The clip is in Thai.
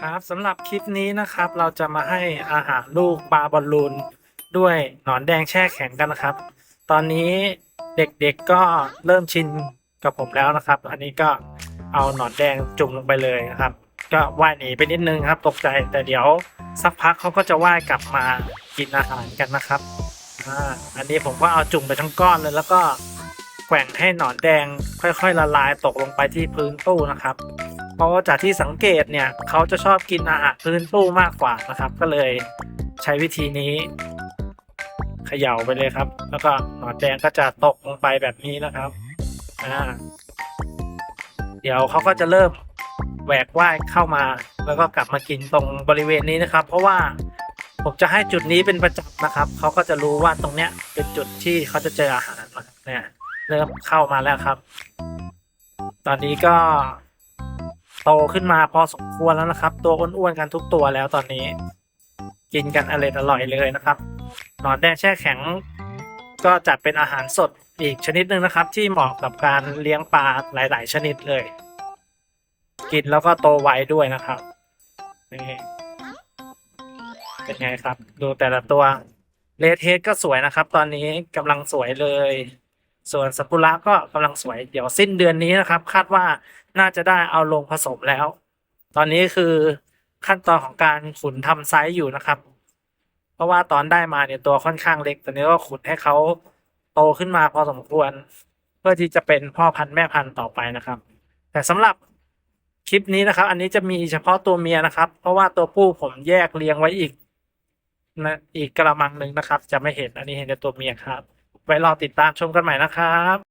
ครับสำหรับคลิปนี้นะครับ เราจะมาให้อาหารลูกปลาบอลลูนด้วยหนอนแดงแช่แข็งกันนะครับ ตอนนี้เด็กๆก็เริ่มชินกับผมแล้วนะครับ อันนี้ก็เอาหนอนแดงจุ่มลงไปเลยนะครับ ก็ว่ายหนีไปนิดนึงครับ ตกใจแต่เดี๋ยวสักพักเขาก็จะว่ายกลับมากินอาหารกันนะครับอ่าอันนี้ผมก็เอาจุ่มไปทั้งก้อนเลยแล้วก็แกว่งให้หนอนแดงค่อย ๆ ละลายตกลงไปที่พื้นตู้นะครับ เพราะว่าจากที่สังเกตเนี่ยเขาจะชอบกินอาหารพื้นตู้มากกว่านะครับ ก็เลยใช้วิธีนี้เขย่าไปเลยครับ แล้วก็หนอนแดงก็จะตกลงไปแบบนี้นะครับอ่าเดี๋ยวเขาก็จะเริ่มแหวกว่ายเข้ามา แล้วก็กลับมากินตรงบริเวณนี้นะครับ เพราะว่าผมจะให้จุดนี้เป็นประจำนะครับ เขาก็จะรู้ว่าตรงเนี้ยเป็นจุดที่เขาจะเจออาหารเนี่ยเริ่มเข้ามาแล้วครับ ตอนนี้ก็ โตขึ้นมาพอสมควรแล้วนะครับ ตัวอ้วนๆกันทุกตัวแล้วตอนนี้ กินกันอร่อยอร่อยเลยนะครับ หนอนแดงแช่แข็ง ก็จัดเป็นอาหารสดอีกชนิดหนึ่งนะครับ ที่เหมาะกับการเลี้ยงปลาหลาย ๆ ชนิดเลย กินแล้วก็โตไวด้วยนะครับนี่เป็นไงครับ ดูแต่ละตัวเลเทสก็สวยนะครับ ตอนนี้กำลังสวยเลย ส่วนสักุระก็กำลังสวยเดี๋ยวสิ้นเดือนนี้นะครับ คาดว่าน่าจะได้เอาลงผสมแล้ว ตอนนี้คือขั้นตอนของการขุนทำไซส์อยู่นะครับ เพราะว่าตอนได้มาเนี่ยตัวค่อนข้างเล็กตอนนี้ก็ขุนให้เขาโตขึ้นมาพอสมควร เพื่อที่จะเป็นพ่อพันธุ์แม่พันธุ์ต่อไปนะครับ แต่สำหรับคลิปนี้นะครับ อันนี้จะมีเฉพาะตัวเมียนะครับ เพราะว่าตัวผู้ผมแยกเรียงไว้อีกนะอีกกระมังหนึ่งนะครับ จะไม่เห็นอันนี้เห็นแต่ตัวเมียครับ ไว้รอติดตามชมกันใหม่นะครับ